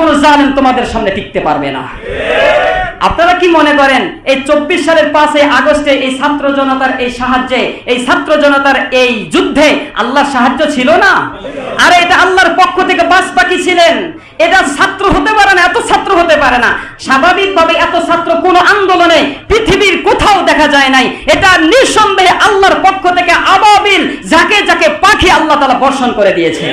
কোনো জালেম তোমাদের সামনে টিকতে পারবে না। আপনারা কি মনে করেন, এই চব্বিশ সালের পাঁচই আগস্টে এই ছাত্র জনতার এই সাহায্যে, এই ছাত্র জনতার এই যুদ্ধে আল্লাহর সাহায্য ছিল না? আরে এটা আল্লাহর পক্ষ থেকে বাস পাখি ছিলেন। এটা ছাত্র হতে পারে না, এত ছাত্র হতে পারে না। স্বাভাবিকভাবে এত ছাত্র কোন আন্দোলনে পৃথিবীর কোথাও দেখা যায় নাই। এটা নিঃসন্দেহে আল্লাহর পক্ষ থেকে আবাবিল, যাকে যাকে পাখি আল্লাহ তালা বর্ষণ করে দিয়েছে।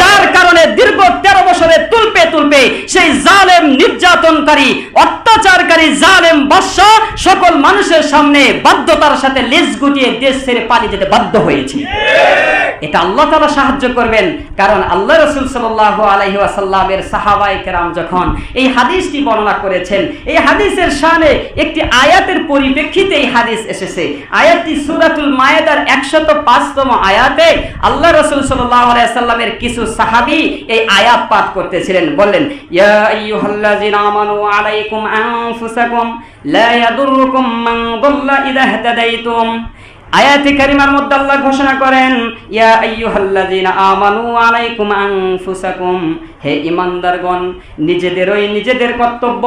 যার কারণে দীর্ঘ তেরো বছরে তুলপে তুলপে সেই জালেম নির্যাতনকারী, অত্যাচারকারী জালেম বাদশাহ সকল মানুষের সামনে বাধ্যতার সাথে লেজ গুটিয়ে দেশ ছেড়ে পালিয়ে যেতে বাধ্য হয়েছে। এটা আল্লাহ তালা সাহায্য করবেন, কারণ আল্লাহ রসুল সাল্লাহ আলহি আসাল্লামের সাহাবাই কেরাম যখন এই হাদিসটি বর্ণনা করেছেন, এই হাদিসের শানে একটি আয়াতের পরিপ্রেক্ষিতে এই হাদিস এসেছে। আয়াতটি সুরাতুল মায়েদার একশত পাঁচতম আয়াতে আল্লাহ রসুল সাল্লাহ আলাইসাল্লামের কিছু সাহাবি এই আয়াত পাঠ করতেছিলেন, বললেন, ইয়া আইয়ুহাল্লাযিনা আমানু আলাইকুম আনফুসাকুম, লা ইয়াদুররুকুম মান দাল্লা ইযা ইহতাদাইতুম। আয়াতে কারিমার মধ্যে আল্লাহ ঘোষণা করেন, ইয়া আইয়ুহাল্লাযিনা আমানু আলাইকুম আনফুসাকুম হে ইমানদারগণ নিজেদেরই নিজেদের কর্তব্য,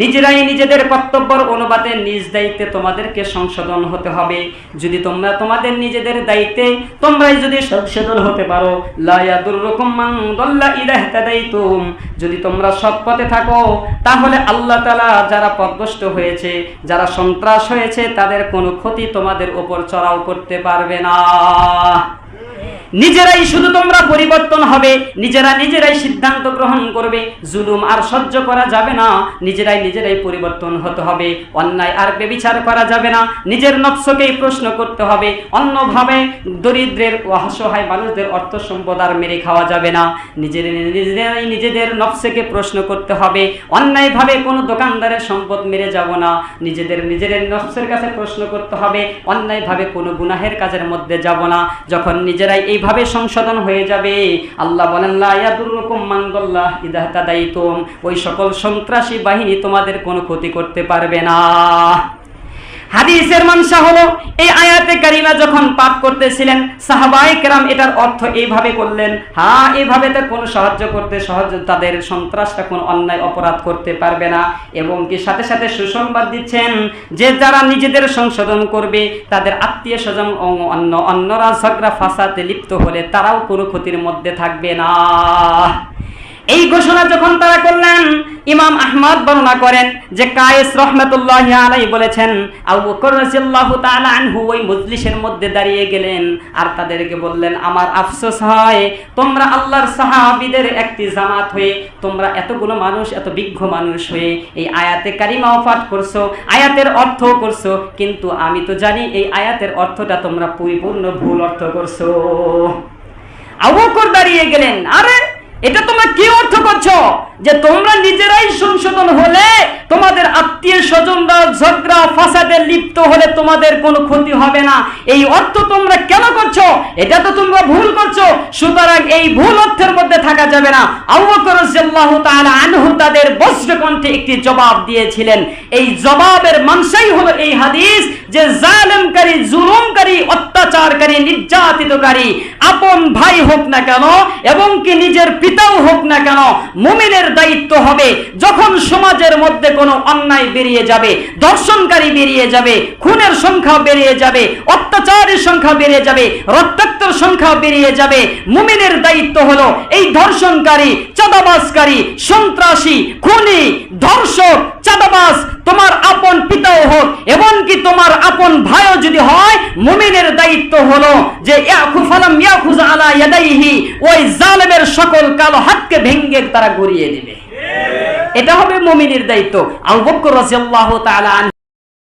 নিজেরাই নিজেদের কর্তব্যের অনুপাতে নিজ দায়িত্বে তোমাদেরকে সংশোধন হতে হবে। যদি তোমরা তোমাদের নিজেদের দায়িত্বে তোমরাই যদি সংশোধন হতে পারো, লা ইয়াদুররুকুম মান দাল্লা ইযা ইহতাদাইতুম। যদি তোমরা সৎ পথে থাকো, তাহলে আল্লাহ তাআলা যারা পথভ্রষ্ট হয়েছে, যারা সন্ত্রাস হয়েছে, তাদের কোনো ক্ষতি তোমাদের উপর চড়াও করতে পারবে না। নিজেরাই শুধু তোমরা পরিবর্তন হবে, নিজেরা নিজেরাই সিদ্ধান্ত গ্রহণ করবে, জুলুম আর সহ্য করা যাবে না, নিজেরাই নিজেরাই পরিবর্তন হতে হবে, অন্যায় আর বেবিচার করা যাবে না, নিজের নফসকেই প্রশ্ন করতে হবে, অন্যভাবে দরিদ্রের অসহায় মানুষদের অর্থ সম্পদ আর মেরে খাওয়া যাবে না, নিজের নিজেরাই নিজেদের নফসকে প্রশ্ন করতে হবে, অন্যায়ভাবে কোনো দোকানদারের সম্পদ মেরে যাব না, নিজেদের নিজেদের নফসের কাছে প্রশ্ন করতে হবে, অন্যায়ভাবে কোনো গুনাহের কাজের মধ্যে যাব না, যখন নিজেরাই এইভাবে সংশোধন হয়ে যাবে? আল্লাহ বলেন, লা ইয়াদুররুকুম মান দাল্লা ওই সকল সন্ত্রাসী বাহিনী তোমাদের কোনো ক্ষতি করতে পারবে না। হাদিসের মানসা হলো, এই আয়াতে কারিমা যখন পাঠ করতেছিলেন সাহাবাই কেরাম এটার অর্থ এইভাবে করলেন হ্যাঁ এইভাবে তো কোনো সাহায্য করতে সহজ, তাদের সন্ত্রাসটা কোনো অন্যায় অপরাধ করতে পারবে না। এবং কি সাথে সাথে সুসংবাদ দিচ্ছেন যে যারা নিজেদের সংশোধন করবে, তাদের আত্মীয় স্বজন অন্য অন্যরা ঝগড়া ফাঁসাতে লিপ্ত হলে তারাও কোনো ক্ষতির মধ্যে থাকবে না। এই ঘোষণা যখন তারা করলেন, ইমাম আহমদ বর্ণনা করেন যে কায়েস রহমতুল্লাহ আলাই বলেছেন আনহু ওই মজলিসের মধ্যে দাঁড়িয়ে গেলেন আর তাদেরকে বললেন, আমার আফসোস হয়, তোমরা আল্লাহর সাহাবীদের একটি জামাত হয়ে, তোমরা এতগুলো মানুষ, এত বিজ্ঞ মানুষ হয়ে এই আয়াতে কারিমাও পাঠ করছ, আয়াতের অর্থ করছ, কিন্তু আমি তো জানি এই আয়াতের অর্থটা তোমরা পরিপূর্ণ ভুল অর্থ করছ। আবু বকর দাঁড়িয়ে গেলেন, আরে এটা তোমরা কি অর্থ করছ যে তোমরা নিজেরাই সংশোধন হলে, তোমাদের আত্মীয় স্বজনরা ঝগড়া, ফাসাদে লিপ্ত হলে তোমাদের কোনো ক্ষতি হবে না। এই অর্থ তোমরা কেন করছ? এটা তো তোমরা ভুল করছ। সুতরাং এই ভুল অর্থের মধ্যে থাকা যাবে না। আল্লাহ তাআলা আনহু তাদের বজ্রকণ্ঠে একটি জবাব দিয়েছিলেন। এই জবাবের মানসাই হলো এই হাদিস যে জালেমকারী, জুলুমকারী, অত্যাচারকারী, নির্যাতিতকারী, আপন ভাই হোক না কেন এবং কি নিজের পিতাও হোক না কেন মুমিনের দায়িত্ব হবে। যখন সমাজের মধ্যে কোনো অন্যায় বেরিয়ে যাবে, দর্শনকারী বেরিয়ে যাবে, খুনের সংখ্যা বেরিয়ে যাবে, অত্যাচারের সংখ্যা বেরিয়ে যাবে, রক্তাক্তর সংখ্যা বেরিয়ে যাবে, মুমিনের দায়িত্ব হলো এই ধর্ষণকারী চাঁদাবাজকারী, সন্ত্রাসী, খুনি ধর্ষক চাদাবাস তোমার আপন পিতাও হোক, এমনকি তোমার আপন ভাইও যদি হয়, মুমিনের দায়িত্ব হলো যে ওই জালেমের সকল কালো হাতকে ভেঙ্গে তারা গড়িয়ে দিবে। এটা হবে মুমিনের দায়িত্ব। আবু বকর রাদিয়াল্লাহু তাআলা